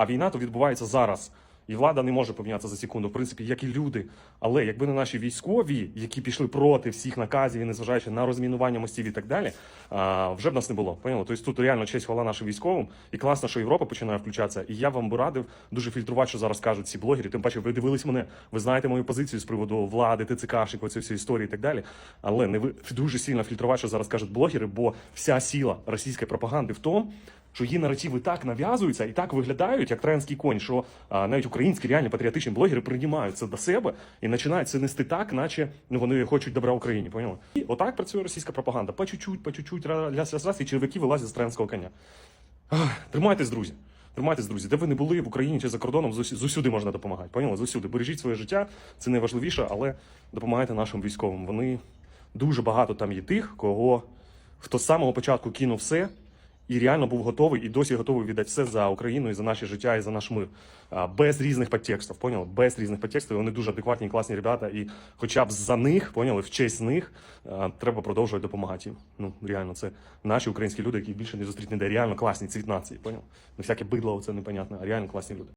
А війна то відбувається зараз. І влада не може помінятися за секунду, в принципі, як і люди. Але якби не наші військові, які пішли проти всіх наказів, і незважаючи на розмінування мостів і так далі, а, вже б нас не було. Поняли? Тобто тут реально честь хвала нашим військовим. І класно, що Європа починає включатися. І я вам би радив дуже фільтрувати, що зараз кажуть ці блогери. Тим паче, ви дивились мене, ви знаєте мою позицію з приводу влади, ТЦКшник, оці всі історії і так далі. Але не ви дуже сильно фільтрувати, що зараз кажуть блогери, бо вся сила російської пропаганди в тому, що її наративи так нав'язуються і так виглядають, як троянський конь, що а, навіть українські реальні патріотичні блогери приймають це до себе і починають це нести так, наче ну, вони хочуть добра Україні. Поняли? І отак працює російська пропаганда. По чуть-чуть, по чуть-чуть, раз, раз, і черв'яки вилазять з троянського коня. Тримайтесь, друзі. Тримайтесь, друзі, де ви не були в Україні чи за кордоном, зусюди можна допомагати. Поняли? Зусюди. Бережіть своє життя, це найважливіше, але допомагайте нашим військовим. Вони дуже багато там є тих, кого хто з самого початку кинув все і реально був готовий і досі готовий віддати все за Україну і за наше життя, і за наш мир. Без різних підтекстів, поняли? Без різних підтекстів. Вони дуже адекватні, класні ребята. І хоча б за них, поняли, в честь них треба продовжувати допомагати їм. Ну, реально, це наші українські люди, які більше не зустріти ніде. Реально класні цвіт нації, поняли? Не всяке бидло, це непонятно, а реально класні люди.